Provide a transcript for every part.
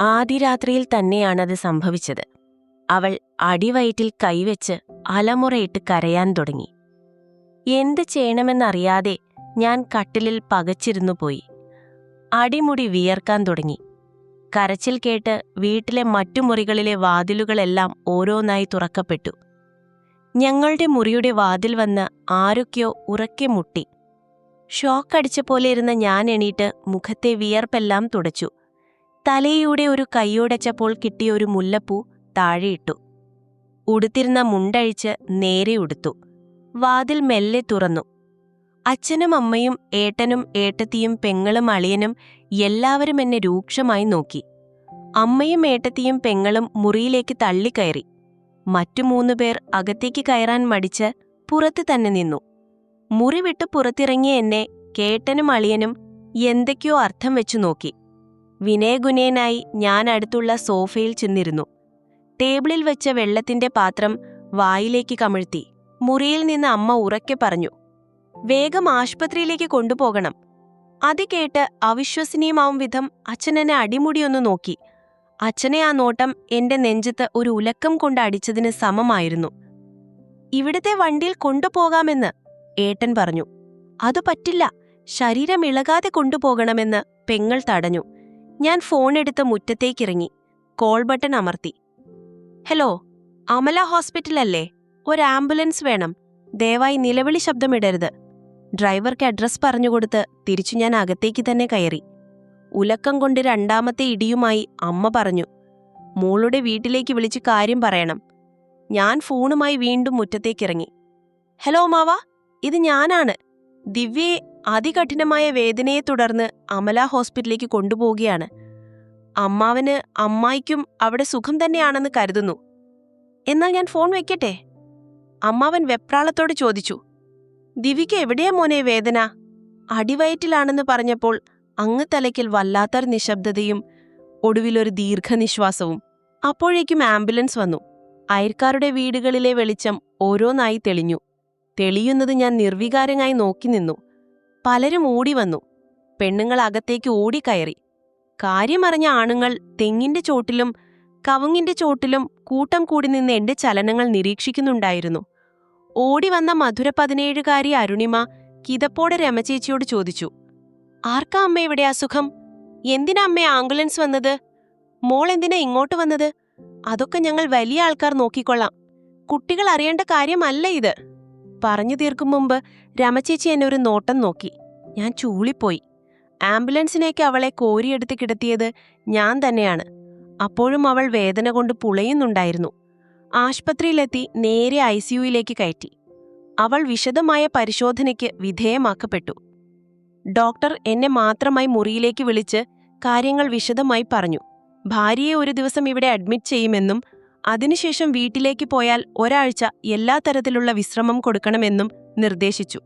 ആദിരാത്രിയിൽ തന്നെയാണത് സംഭവിച്ചത്. അവൾ അടിവയറ്റിൽ കൈവച്ച് അലമുറയിട്ട് കരയാൻ തുടങ്ങി. എന്ത് ചെയ്യണമെന്നറിയാതെ ഞാൻ കട്ടിലിൽ പകച്ചിരുന്നു പോയി. അടിമുടി വിയർക്കാൻ തുടങ്ങി. കരച്ചിൽ കേട്ട് വീട്ടിലെ മറ്റു മുറികളിലെ വാതിലുകളെല്ലാം ഓരോന്നായി തുറക്കപ്പെട്ടു. ഞങ്ങളുടെ മുറിയുടെ വാതിൽ വന്ന് ആരൊക്കെയോ ഉറക്കെ മുട്ടി. ഷോക്കടിച്ച പോലെ ഇരുന്ന ഞാൻ എണീറ്റ് മുഖത്തെ വിയർപ്പെല്ലാം തുടച്ചു. തലയുടെ ഒരു കൈയോടച്ചപ്പോൾ കിട്ടിയ ഒരു മുല്ലപ്പൂ താഴെയിട്ടു ഉടുത്തിരുന്ന മുണ്ടഴിച്ച് നേരെ ഉടുത്തു. വാതിൽ മെല്ലെ തുറന്നു. അച്ഛനും അമ്മയും ഏട്ടനും ഏട്ടത്തിയും പെങ്ങളും അളിയനും എല്ലാവരും എന്നെ രൂക്ഷമായി നോക്കി. അമ്മയും ഏട്ടത്തിയും പെങ്ങളും മുറിയിലേക്ക് തള്ളിക്കയറി. മറ്റു മൂന്നു പേർ അകത്തേക്ക് കയറാൻ മടിച്ച് പുറത്ത് തന്നെ നിന്നു. മുറി വിട്ട് പുറത്തിറങ്ങിയ എന്നെ കേട്ടനും അളിയനും എന്തൊക്കെയോ അർത്ഥം വെച്ചു നോക്കി. വിനയഗുനേനായി ഞാൻ അടുത്തുള്ള സോഫയിൽ ചെന്നിരുന്നു. ടേബിളിൽ വെച്ച വെള്ളത്തിന്റെ പാത്രം വായിലേക്ക് കമിഴ്ത്തി. മുറിയിൽ നിന്ന് അമ്മ ഉറക്കെ പറഞ്ഞു വേഗം ആശുപത്രിയിലേക്ക് കൊണ്ടുപോകണം. അത് കേട്ട് അവിശ്വസനീയമാവും വിധം അച്ഛനെന്നെ അടിമുടിയൊന്നു നോക്കി. അച്ഛനെ ആ നോട്ടം എന്റെ നെഞ്ചത്ത് ഒരു ഉലക്കം കൊണ്ട് അടിച്ചതിന് സമമായിരുന്നു. ഇവിടത്തെ വണ്ടിയിൽ കൊണ്ടുപോകാമെന്ന് ഏട്ടൻ പറഞ്ഞു. അതു പറ്റില്ല. ശരീരം ഇളകാതെ കൊണ്ടുപോകണമെന്ന് പെങ്ങൾ തടഞ്ഞു. ഞാൻ ഫോൺ ഫോണെടുത്ത് മുറ്റത്തേക്കിറങ്ങി. കോൾ ബട്ടൺ അമർത്തി. ഹലോ അമല ഹോസ്പിറ്റലല്ലേ? ഒരു ആംബുലൻസ് വേണം. ദയവായി നിലവിളി ശബ്ദമിടരുത്. ഡ്രൈവർക്ക് അഡ്രസ് പറഞ്ഞുകൊടുത്ത് തിരിച്ചു ഞാൻ അകത്തേക്ക് തന്നെ കയറി. ഉലക്കം കൊണ്ട് രണ്ടാമത്തെ ഇടിയുമായി അമ്മ പറഞ്ഞു മോളുടെ വീട്ടിലേക്ക് വിളിച്ച് കാര്യം പറയണം. ഞാൻ ഫോണുമായി വീണ്ടും മുറ്റത്തേക്കിറങ്ങി. ഹലോ മാവ ഇത് ഞാനാണ്. ദിവ്യയെ അതികഠിനമായ വേദനയെ തുടർന്ന് അമല ഹോസ്പിറ്റലിലേക്ക് കൊണ്ടുപോവുകയാണ്. അമ്മാവന് അമ്മായിക്കും അവിടെ സുഖം തന്നെയാണെന്ന് കരുതുന്നു. എന്നാൽ ഞാൻ ഫോൺ വെക്കട്ടെ? അമ്മാവൻ വെപ്രാളത്തോട് ചോദിച്ചു. ദിവിക്ക് എവിടെയാ മോനെ വേദന? അടിവയറ്റിലാണെന്ന് പറഞ്ഞപ്പോൾ അങ്ങ് തലയ്ക്കൽ വല്ലാത്തൊരു നിശബ്ദതയും ഒടുവിലൊരു ദീർഘനിശ്വാസവും. അപ്പോഴേക്കും ആംബുലൻസ് വന്നു. അയൽക്കാരുടെ വീടുകളിലെ വെളിച്ചം ഓരോന്നായി തെളിഞ്ഞു. തെളിയുന്നത് ഞാൻ നിർവികാരമായി നോക്കി നിന്നു. പലരും ഓടി വന്നു. പെണ്ണുങ്ങൾ അകത്തേക്ക് ഓടിക്കയറി. കാര്യമറിഞ്ഞ ആണുങ്ങൾ തെങ്ങിന്റെ ചോട്ടിലും കവുങ്ങിന്റെ ചോട്ടിലും കൂട്ടം കൂടി നിന്ന് എന്റെ ചലനങ്ങൾ നിരീക്ഷിക്കുന്നുണ്ടായിരുന്നു. ഓടി വന്ന മധുര പതിനേഴുകാരി അരുണിമ കിതപ്പോടെ രമചേച്ചിയോട് ചോദിച്ചു ആർക്കാ അമ്മ ഇവിടെ അസുഖം? എന്തിനാ അമ്മ ആംബുലൻസ് വന്നത്? മോൾ എന്തിനാ ഇങ്ങോട്ട് വന്നത്? അതൊക്കെ ഞങ്ങൾ വലിയ ആൾക്കാർ നോക്കിക്കൊള്ളാം. കുട്ടികൾ അറിയേണ്ട കാര്യമല്ല ഇത്. പറഞ്ഞു തീർക്കും മുമ്പ് രമചേച്ചി എന്നെ ഒരു നോട്ടം നോക്കി. ഞാൻ ചൂളിപ്പോയി. ആംബുലൻസിനേക്ക് അവളെ കോരിയെടുത്ത് കിടത്തിയത് ഞാൻ തന്നെയാണ്. അപ്പോഴും അവൾ വേദന കൊണ്ട് പുളയുന്നുണ്ടായിരുന്നു. ആശുപത്രിയിലെത്തി നേരെ ഐ സിയുയിലേക്ക് കയറ്റി. അവൾ വിശദമായ പരിശോധനയ്ക്ക് വിധേയമാക്കപ്പെട്ടു. ഡോക്ടർ എന്നെ മാത്രമായി മുറിയിലേക്ക് വിളിച്ച് കാര്യങ്ങൾ വിശദമായി പറഞ്ഞു. ഭാര്യയെ ഒരു ദിവസം ഇവിടെ അഡ്മിറ്റ് ചെയ്യുമെന്നും അതിനുശേഷം വീട്ടിലേക്ക് പോയാൽ ഒരാഴ്ച എല്ലാ തരത്തിലുള്ള വിശ്രമം കൊടുക്കണമെന്നും നിർദ്ദേശിച്ചു.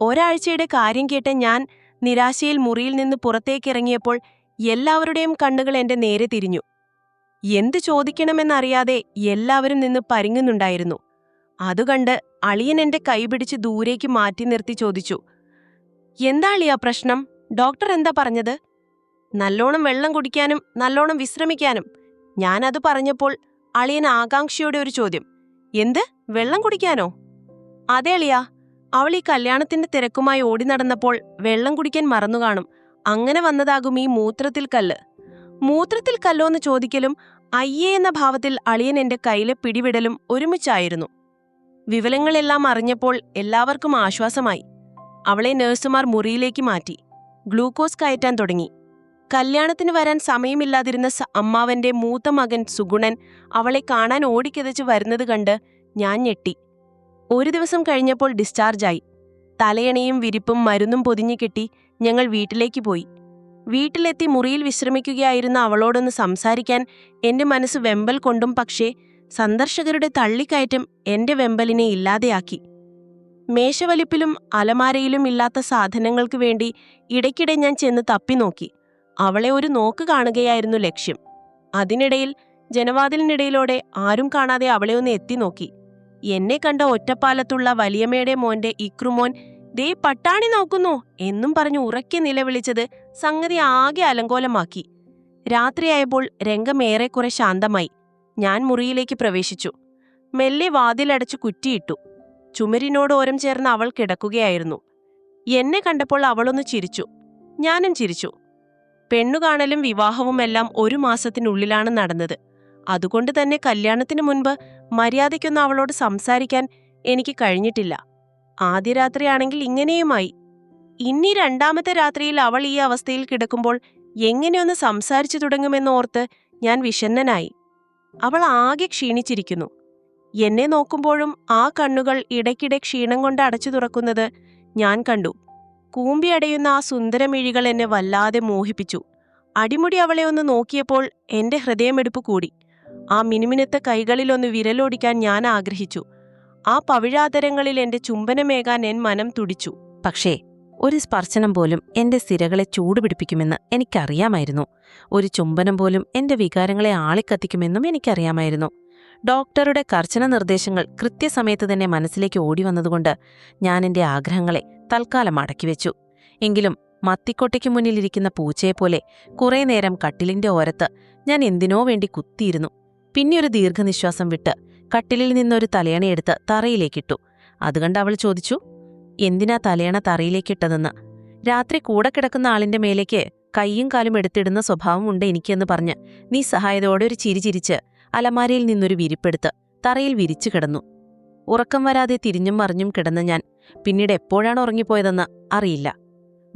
ഒരാഴ്ചയുടെ കാര്യം കേട്ട് ഞാൻ നിരാശയിൽ മുറിയിൽ നിന്ന് പുറത്തേക്കിറങ്ങിയപ്പോൾ എല്ലാവരുടെയും കണ്ണുകൾ എന്റെ നേരെ തിരിഞ്ഞു. എന്ത് ചോദിക്കണമെന്നറിയാതെ എല്ലാവരും നിന്ന് പരിങ്ങുന്നുണ്ടായിരുന്നു. അതുകണ്ട് അളിയൻ എന്റെ കൈപിടിച്ച് ദൂരേക്ക് മാറ്റി നിർത്തി ചോദിച്ചു എന്താ അളിയ പ്രശ്നം? ഡോക്ടർ എന്താ പറഞ്ഞത്? നല്ലോണം വെള്ളം കുടിക്കാനും നല്ലോണം വിശ്രമിക്കാനും. ഞാനത് പറഞ്ഞപ്പോൾ അളിയൻ ആകാംക്ഷയോടെ ഒരു ചോദ്യം. എന്ത്? വെള്ളം കുടിക്കാനോ? അതെ അളിയ. അവൾ ഈ കല്യാണത്തിന്റെ തിരക്കുമായി ഓടി നടന്നപ്പോൾ വെള്ളം കുടിക്കാൻ മറന്നു കാണും. അങ്ങനെ വന്നതാകും ഈ മൂത്രത്തിൽ കല്ല്. മൂത്രത്തിൽ കല്ലോ എന്ന് ചോദിക്കലും അയ്യേ എന്ന ഭാവത്തിൽ അളിയൻ എന്റെ കയ്യിലെ പിടിവിടലും ഒരുമിച്ചായിരുന്നു. വിവരങ്ങളെല്ലാം അറിഞ്ഞപ്പോൾ എല്ലാവർക്കും ആശ്വാസമായി. അവളെ നഴ്സുമാർ മുറിയിലേക്ക് മാറ്റി. ഗ്ലൂക്കോസ് കയറ്റാൻ തുടങ്ങി. കല്യാണത്തിന് വരാൻ സമയമില്ലാതിരുന്ന അമ്മാവന്റെ മൂത്ത മകൻ സുഗുണൻ അവളെ കാണാൻ ഓടിക്കതച്ച് വരുന്നത് കണ്ട് ഞാൻ ഞെട്ടി. ഒരു ദിവസം കഴിഞ്ഞപ്പോൾ ഡിസ്ചാർജായി. തലയണയും വിരിപ്പും മരുന്നും പൊതിഞ്ഞു കെട്ടി ഞങ്ങൾ വീട്ടിലേക്ക് പോയി. വീട്ടിലെത്തി മുറിയിൽ വിശ്രമിക്കുകയായിരുന്ന അവളോടൊന്ന് സംസാരിക്കാൻ എന്റെ മനസ്സ് വെമ്പൽ കൊണ്ടും പക്ഷേ സന്ദർശകരുടെ തള്ളിക്കയറ്റം എന്റെ വെമ്പലിനെ ഇല്ലാതെയാക്കി. മേശവലിപ്പിലും അലമാരയിലും ഇല്ലാത്ത സാധനങ്ങൾക്ക് വേണ്ടി ഇടയ്ക്കിടെ ഞാൻ ചെന്ന് തപ്പി നോക്കി അവളെ ഒരു നോക്ക് കാണുകയായിരുന്നു ലക്ഷ്യം. അതിനിടയിൽ ജനവാതിലിനിടയിലൂടെ ആരും കാണാതെ അവളെ ഒന്ന് എത്തി നോക്കി. എന്നെ കണ്ട ഒറ്റപ്പാലത്തുള്ള വലിയമ്മയുടെ മോന്റെ ഇക്രുമോൻ ദേ പട്ടാണി നോക്കുന്നു എന്നും പറഞ്ഞു ഉറക്കെ നിലവിളിച്ചത് സംഗതി ആകെ അലങ്കോലമാക്കി. രാത്രിയായപ്പോൾ രംഗം ഏറെക്കുറെ ശാന്തമായി. ഞാൻ മുറിയിലേക്ക് പ്രവേശിച്ചു. മെല്ലെ വാതിലടച്ചു കുറ്റിയിട്ടു. ചുമരിനോട് ഓരം ചേർന്ന് അവൾ കിടക്കുകയായിരുന്നു. എന്നെ കണ്ടപ്പോൾ അവളൊന്ന് ചിരിച്ചു. ഞാനും ചിരിച്ചു. പെണ്ണുകാണലും വിവാഹവും എല്ലാം ഒരു മാസത്തിനുള്ളിലാണ് നടന്നത്. അതുകൊണ്ട് തന്നെ കല്യാണത്തിന് മുൻപ് മര്യാദയ്ക്കൊന്നും അവളോട് സംസാരിക്കാൻ എനിക്ക് കഴിഞ്ഞിട്ടില്ല. ആദ്യ രാത്രിയാണെങ്കിൽ ഇങ്ങനെയുമായി. ഇനി രണ്ടാമത്തെ രാത്രിയിൽ അവൾ ഈ അവസ്ഥയിൽ കിടക്കുമ്പോൾ എങ്ങനെയൊന്ന് സംസാരിച്ചു തുടങ്ങുമെന്നോർത്ത് ഞാൻ വിഷണ്ണനായി അവൾ ആകെ ക്ഷീണിച്ചിരിക്കുന്നു. എന്നെ നോക്കുമ്പോഴും ആ കണ്ണുകൾ ഇടയ്ക്കിടെ ക്ഷീണം കൊണ്ട് അടച്ചു തുറക്കുന്നത് ഞാൻ കണ്ടു. കൂമ്പി അടയുന്ന ആ സുന്ദരമിഴികൾ എന്നെ വല്ലാതെ മോഹിപ്പിച്ചു. അടിമുടി അവളെ ഒന്ന് നോക്കിയപ്പോൾ എന്റെ ഹൃദയമെടുപ്പ് കൂടി. ആ മിനുമിനുത്ത കൈകളിലൊന്ന് വിരലോടിക്കാൻ ഞാൻ ആഗ്രഹിച്ചു. ആ പവിഴാതരങ്ങളിൽ എന്റെ ചുംബനമേകാൻ എൻ മനം തുടിച്ചു. പക്ഷേ ഒരു സ്പർശനം പോലും എന്റെ സിരകളെ ചൂടുപിടിപ്പിക്കുമെന്ന് എനിക്കറിയാമായിരുന്നു. ഒരു ചുംബനം പോലും എന്റെ വികാരങ്ങളെ ആളിക്കത്തിക്കുമെന്നും എനിക്കറിയാമായിരുന്നു. ഡോക്ടറുടെ കർശന നിർദ്ദേശങ്ങൾ കൃത്യസമയത്ത് തന്നെ മനസ്സിലേക്ക് ഓടി വന്നതുകൊണ്ട് ഞാൻ എന്റെ ആഗ്രഹങ്ങളെ തൽക്കാലം അടക്കിവെച്ചു. എങ്കിലും മത്തിക്കൊട്ടയ്ക്ക് മുന്നിലിരിക്കുന്ന പൂച്ചയെപ്പോലെ കുറേ നേരം കട്ടിലിന്റെ ഓരത്ത് ഞാൻ എന്തിനോ വേണ്ടി കുത്തിയിരുന്നു. പിന്നെയൊരു ദീർഘനിശ്വാസം വിട്ട് കട്ടിലിൽ നിന്നൊരു തലയണയെടുത്ത് തറയിലേക്കിട്ടു. അതുകണ്ട് അവൾ ചോദിച്ചു എന്തിനാ തലയണ തറയിലേക്കിട്ടതെന്ന്? രാത്രി കൂടെ കിടക്കുന്ന ആളിന്റെ മേലേക്ക് കൈയും കാലും എടുത്തിടുന്ന സ്വഭാവമുണ്ട് എനിക്കെന്ന് പറഞ്ഞ് നീ സഹായതോടെ ഒരു ചിരി ചിരിച്ച് അലമാരയിൽ നിന്നൊരു വിരിപ്പെടുത്ത് തറയിൽ വിരിച്ചു കിടന്നു. ഉറക്കം വരാതെ തിരിഞ്ഞും മറിഞ്ഞും കിടന്ന ഞാൻ പിന്നീട് എപ്പോഴാണ് ഉറങ്ങിപ്പോയതെന്ന് അറിയില്ല.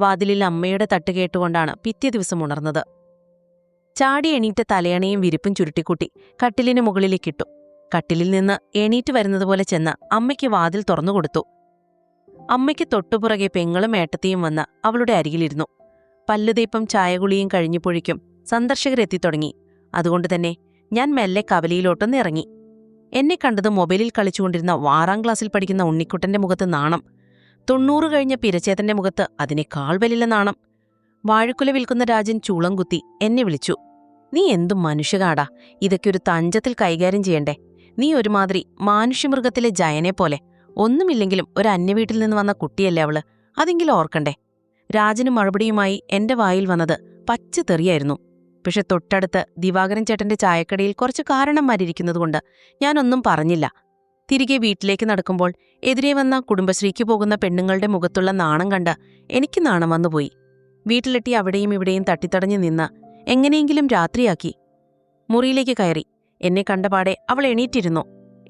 വാതിലിൽ അമ്മയുടെ തട്ട് കേട്ടുകൊണ്ടാണ് പിറ്റേ ദിവസം ഉണർന്നത്. ചാടി എണീറ്റ തലയണയും വിരിപ്പും ചുരുട്ടിക്കൂട്ടി കട്ടിലിന് മുകളിലേക്കിട്ടു. കട്ടിലിൽ നിന്ന് എണീറ്റ് വരുന്നതുപോലെ ചെന്ന് അമ്മയ്ക്ക് വാതിൽ തുറന്നുകൊടുത്തു. അമ്മയ്ക്ക് തൊട്ടുപുറകെ പെങ്ങളും ഏട്ടത്തിയും വന്ന് അവളുടെ അരികിലിരുന്നു. പല്ലുദീപം ചായകുളിയും കഴിഞ്ഞപ്പോഴേക്കും സന്ദർശകരെത്തിത്തുടങ്ങി. അതുകൊണ്ട് തന്നെ ഞാൻ മെല്ലെ കവലയിലോട്ടൊന്ന് ഇറങ്ങി എന്നെ കണ്ടത് മൊബൈലിൽ കളിച്ചുകൊണ്ടിരുന്ന ആറാം ക്ലാസ്സിൽ പഠിക്കുന്ന ഉണ്ണിക്കുട്ടന്റെ മുഖത്ത് നാണം. തൊണ്ണൂറ് കഴിഞ്ഞ പിരച്ചേതന്റെ മുഖത്ത് അതിനേക്കാൾ വലിയ നാണം. വാഴക്കുല വിൽക്കുന്ന രാജൻ ചൂളം കുത്തി എന്നെ വിളിച്ചു. നീ എന്തു മനുഷ്യകാടാ? ഇതൊക്കെ ഒരു തഞ്ചത്തിൽ കൈകാര്യം ചെയ്യണ്ടേ? നീ ഒരുമാതിരി മാനുഷ്യമൃഗത്തിലെ ജയനെ പോലെ. ഒന്നുമില്ലെങ്കിലും ഒരു അന്യവീട്ടിൽ നിന്ന് വന്ന കുട്ടിയല്ലേ അവൾ. അതെങ്കിലും ഓർക്കണ്ടേ? രാജന് മറുപടിയുമായി എന്റെ വായിൽ വന്നത് പച്ച തെറിയായിരുന്നു പക്ഷെ തൊട്ടടുത്ത് ദിവാകരൻ ചേട്ടന്റെ ചായക്കടയിൽ കുറച്ച് കാരണന്മാരിയ്ക്കുന്നതുകൊണ്ട് ഞാനൊന്നും പറഞ്ഞില്ല. തിരികെ വീട്ടിലേക്ക് നടക്കുമ്പോൾ എതിരെ വന്ന കുടുംബശ്രീക്ക് പോകുന്ന പെണ്ണുങ്ങളുടെ മുഖത്തുള്ള നാണം കണ്ട് എനിക്ക് നാണം വന്നുപോയി. വീട്ടിലെത്തി അവിടെയും ഇവിടെയും തട്ടിത്തടഞ്ഞു നിന്ന് എങ്ങനെയെങ്കിലും രാത്രിയാക്കി. മുറിയിലേക്ക് കയറി. എന്നെ കണ്ടപാടെ അവൾ എണീറ്റിരുന്നു.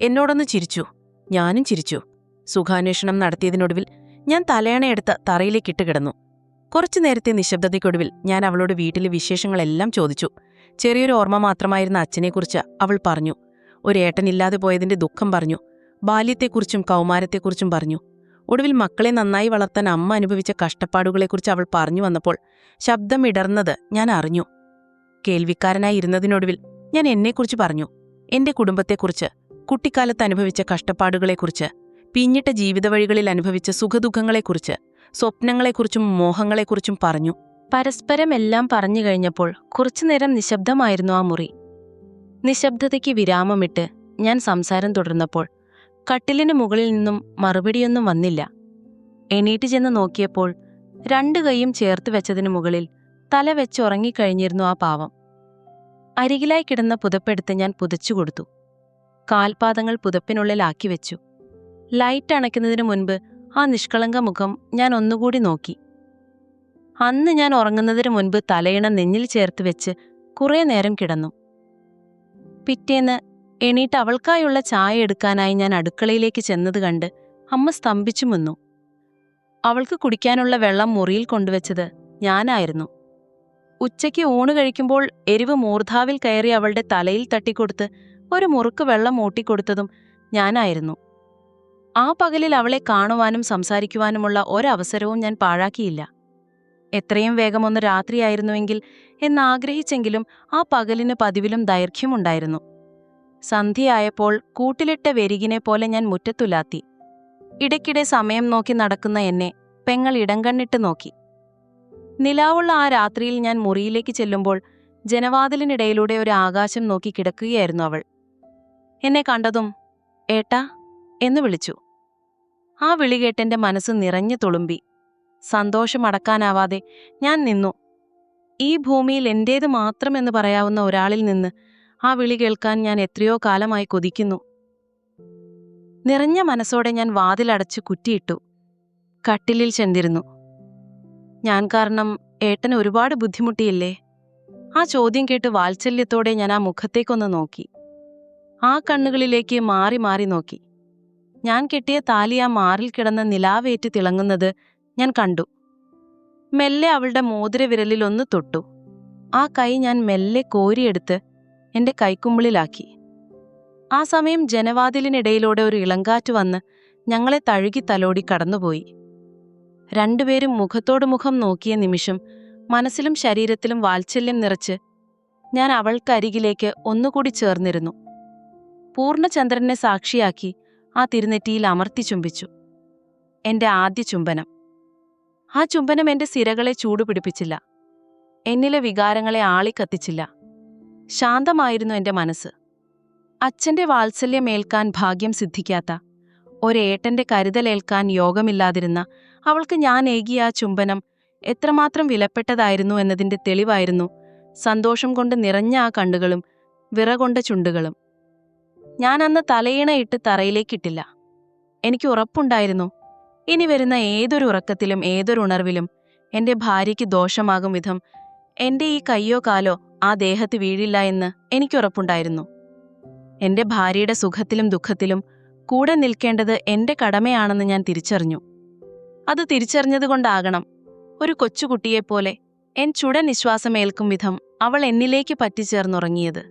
എന്നോടൊന്ന് ചിരിച്ചു. ഞാനും ചിരിച്ചു. സുഖാന്വേഷണം നടത്തിയതിനൊടുവിൽ ഞാൻ തലയണയെടുത്ത് തറയിലേക്കിട്ട് കിടന്നു കുറച്ചു നേരത്തെ നിശബ്ദതയ്ക്കൊടുവിൽ ഞാൻ അവളോട് വീട്ടിലെ വിശേഷങ്ങളെല്ലാം ചോദിച്ചു. ചെറിയൊരു ഓർമ്മ മാത്രമായിരുന്ന അച്ഛനെക്കുറിച്ച് അവൾ പറഞ്ഞു. ഒരേട്ടനില്ലാതെ പോയതിന്റെ ദുഃഖം പറഞ്ഞു. ബാല്യത്തെക്കുറിച്ചും കൗമാരത്തെക്കുറിച്ചും പറഞ്ഞു. ഒടുവിൽ മക്കളെ നന്നായി വളർത്താൻ അമ്മ അനുഭവിച്ച കഷ്ടപ്പാടുകളെക്കുറിച്ച് അവൾ പറഞ്ഞു വന്നപ്പോൾ ശബ്ദമിടർന്നത് ഞാൻ അറിഞ്ഞു. കേൾവിക്കാരനായി ഇരുന്നതിനൊടുവിൽ ഞാൻ എന്നെക്കുറിച്ച് പറഞ്ഞു. എന്റെ കുടുംബത്തെക്കുറിച്ച് കുട്ടിക്കാലത്ത് അനുഭവിച്ച കഷ്ടപ്പാടുകളെക്കുറിച്ച് പിന്നിട്ട ജീവിതവഴികളിൽ അനുഭവിച്ച സുഖദുഃഖങ്ങളെക്കുറിച്ച് സ്വപ്നങ്ങളെക്കുറിച്ചും മോഹങ്ങളെക്കുറിച്ചും പറഞ്ഞു. പരസ്പരം എല്ലാം പറഞ്ഞു കഴിഞ്ഞപ്പോൾ കുറച്ചുനേരം നിശബ്ദമായിരുന്നു ആ മുറി. നിശബ്ദതയ്ക്ക് വിരാമമിട്ട് ഞാൻ സംസാരം തുടർന്നപ്പോൾ കട്ടിലിന് മുകളിൽ നിന്നും മറുപടിയൊന്നും വന്നില്ല. എണീറ്റ് ചെന്ന് നോക്കിയപ്പോൾ രണ്ട് കൈയും ചേർത്ത് വെച്ചതിന് മുകളിൽ തല വെച്ചുറങ്ങിക്കഴിഞ്ഞിരുന്നു ആ പാവം. അരികിലായി കിടന്ന പുതപ്പെടുത്ത് ഞാൻ പുതച്ചു കൊടുത്തു. കാൽപാദങ്ങൾ പുതപ്പിനുള്ളിലാക്കി വെച്ചു. ലൈറ്റ് അണയ്ക്കുന്നതിനു മുൻപ് ആ നിഷ്കളങ്ക മുഖം ഞാൻ ഒന്നുകൂടി നോക്കി. അന്ന് ഞാൻ ഉറങ്ങുന്നതിന് മുൻപ് തലയിണ നെഞ്ഞിൽ ചേർത്ത് വെച്ച് കുറേ നേരം കിടന്നു. പിറ്റേന്ന് എണീട്ട് അവൾക്കായുള്ള ചായ എടുക്കാനായി ഞാൻ അടുക്കളയിലേക്ക് ചെന്നത് കണ്ട് അമ്മ സ്തംഭിച്ചു മുന്നു അവൾക്ക് കുടിക്കാനുള്ള വെള്ളം മുറിയിൽ കൊണ്ടുവച്ചത് ഞാനായിരുന്നു. ഉച്ചയ്ക്ക് ഊണ് കഴിക്കുമ്പോൾ എരിവ് മൂർധാവിൽ കയറി അവളുടെ തലയിൽ തട്ടിക്കൊടുത്ത് ഒരു മുറുക്ക് വെള്ളം ഓട്ടിക്കൊടുത്തതും ഞാനായിരുന്നു. ആ പകലിൽ അവളെ കാണുവാനും സംസാരിക്കുവാനുമുള്ള ഒരവസരവും ഞാൻ പാഴാക്കിയില്ല. എത്രയും വേഗമൊന്ന് രാത്രിയായിരുന്നുവെങ്കിൽ എന്നാഗ്രഹിച്ചെങ്കിലും ആ പകലിന് പതിവിലും ദൈർഘ്യമുണ്ടായിരുന്നു. സന്ധ്യയായപ്പോൾ കൂട്ടിലിട്ട വെരികിനെ പോലെ ഞാൻ മുറ്റത്തുലാത്തി. ഇടയ്ക്കിടെ സമയം നോക്കി നടക്കുന്ന എന്നെ പെങ്ങൾ ഇടം കണ്ണിട്ട് നോക്കി. നിലാവുള്ള ആ രാത്രിയിൽ ഞാൻ മുറിയിലേക്ക് ചെല്ലുമ്പോൾ ജനവാതിലിനിടയിലൂടെ ഒരു ആകാശം നോക്കി കിടക്കുകയായിരുന്നു അവൾ. എന്നെ കണ്ടതും ഏട്ടാ എന്ന് വിളിച്ചു. ആ വിളി കേട്ടെന്റെ മനസ്സ് നിറഞ്ഞു തുളുമ്പി. സന്തോഷമടക്കാനാവാതെ ഞാൻ നിന്നു. ഈ ഭൂമിയിൽ എന്റേത് മാത്രമെന്ന് പറയാവുന്ന ഒരാളിൽ നിന്ന് ആ വിളി കേൾക്കാൻ ഞാൻ എത്രയോ കാലമായി കൊതിക്കുന്നു. നിറഞ്ഞ മനസ്സോടെ ഞാൻ വാതിലടച്ച് കുറ്റിയിട്ടു. കട്ടിലിൽ ചെന്നിരുന്നു. ഞാൻ കാരണം ഏട്ടൻ ഒരുപാട് ബുദ്ധിമുട്ടിയില്ലേ? ആ ചോദ്യം കേട്ട് വാത്സല്യത്തോടെ ഞാൻ ആ മുഖത്തേക്കൊന്ന് നോക്കി. ആ കണ്ണുകളിലേക്ക് മാറി മാറി നോക്കി. ഞാൻ കെട്ടിയ താലി ആ മാറിൽ കിടന്ന നിലാവേറ്റ് തിളങ്ങുന്നത് ഞാൻ കണ്ടു. മെല്ലെ അവളുടെ മോതിരവിരലിൽ ഒന്ന് തൊട്ടു. ആ കൈ ഞാൻ മെല്ലെ കോരിയെടുത്ത് എന്റെ കൈക്കുമ്പിളിലാക്കി. ആ സമയം ജനവാതിലിനിടയിലൂടെ ഒരു ഇളങ്കാറ്റ് വന്ന് ഞങ്ങളെ തഴുകി തലോടി കടന്നുപോയി. രണ്ടുപേരും മുഖത്തോട് മുഖം നോക്കിയ നിമിഷം മനസ്സിലും ശരീരത്തിലും വാത്സല്യം നിറച്ച് ഞാൻ അവൾക്കരികിലേക്ക് ഒന്നുകൂടി ചേർന്നിരുന്നു. പൂർണചന്ദ്രനെ സാക്ഷിയാക്കി ആ തിരുനെറ്റിയിൽ അമർത്തി ചുംബിച്ചു. എന്റെ ആദ്യ ചുംബനം. ആ ചുംബനം എന്റെ സിരകളെ ചൂടുപിടിപ്പിച്ചില്ല. എന്നിലെ വികാരങ്ങളെ ആളിക്കത്തിച്ചില്ല. ശാന്തമായിരുന്നു എന്റെ മനസ്സ്. അച്ഛന്റെ വാത്സല്യമേൽക്കാൻ ഭാഗ്യം സിദ്ധിക്കാത്ത ഒരേട്ടന്റെ കരുതലേൽക്കാൻ യോഗമില്ലാതിരുന്ന അവൾക്ക് ഞാൻ ഏകിയ ആ ചുംബനം എത്രമാത്രം വിലപ്പെട്ടതായിരുന്നു എന്നതിന്റെ തെളിവായിരുന്നു സന്തോഷം കൊണ്ട് നിറഞ്ഞ ആ കണ്ണുകളും വിറകൊണ്ട ചുണ്ടുകളും. ഞാൻ അന്ന് തലയിണ ഇട്ട് തറയിലേക്കിട്ടില്ല. എനിക്ക് ഉറപ്പുണ്ടായിരുന്നു. ഇനി വരുന്ന ഏതൊരു ഉറക്കത്തിലും ഏതൊരു ഉണർവിലും എന്റെ ഭാര്യയ്ക്ക് ദോഷമാകും വിധം എന്റെ ഈ കയ്യോ കാലോ ആ ദേഹത്ത് വീഴില്ല എന്ന് എനിക്കുറപ്പുണ്ടായിരുന്നു എന്റെ ഭാര്യയുടെ സുഖത്തിലും ദുഃഖത്തിലും കൂടെ നിൽക്കേണ്ടത് എന്റെ കടമയാണെന്ന് ഞാൻ തിരിച്ചറിഞ്ഞു. അത് തിരിച്ചറിഞ്ഞതുകൊണ്ടാകണം ഒരു കൊച്ചുകുട്ടിയെപ്പോലെ എൻ ചുട നിശ്വാസമേൽക്കും വിധം അവൾ എന്നിലേക്ക് പറ്റിച്ചേർന്നുറങ്ങിയത്.